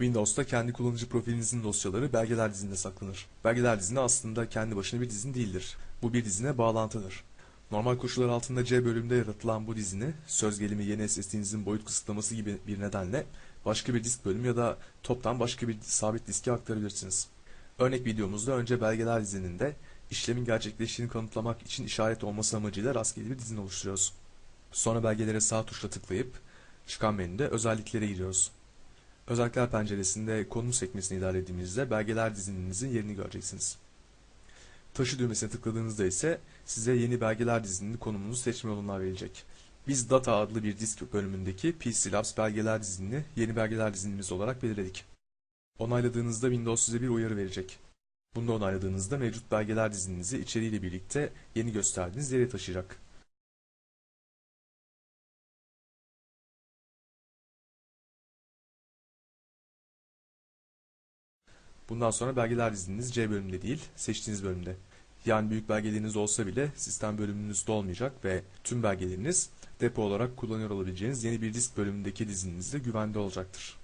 Windows'ta kendi kullanıcı profilinizin dosyaları belgeler dizinde saklanır. Belgeler dizini aslında kendi başına bir dizin değildir. Bu bir dizine bağlantıdır. Normal koşullar altında C bölümünde yaratılan bu dizini, söz gelimi yeni SSD'nizin boyut kısıtlaması gibi bir nedenle başka bir disk bölümü ya da toptan başka bir sabit diske aktarabilirsiniz. Örnek videomuzda önce belgeler dizinin de işlemin gerçekleştiğini kanıtlamak için işaret olması amacıyla rastgele bir dizini oluşturuyoruz. Sonra belgelere sağ tuşla tıklayıp çıkan menüde özelliklere giriyoruz. Özellikler penceresinde konum sekmesini ilerlediğimizde belgeler dizininizin yerini göreceksiniz. Taşı düğmesine tıkladığınızda ise size yeni belgeler dizinin konumunu seçme yolundan verilecek. Biz Data adlı bir disk bölümündeki PC Labs belgeler dizini yeni belgeler dizinimiz olarak belirledik. Onayladığınızda Windows size bir uyarı verecek. Bunu da onayladığınızda mevcut belgeler dizininizi içeriğiyle birlikte yeni gösterdiğiniz yere taşıyacak. Bundan sonra belgeler diziniz C bölümünde değil, seçtiğiniz bölümde. Yani büyük belgeleriniz olsa bile sistem bölümünüzde olmayacak ve tüm belgeleriniz depo olarak kullanıyor olabileceğiniz yeni bir disk bölümündeki dizinizde güvende olacaktır.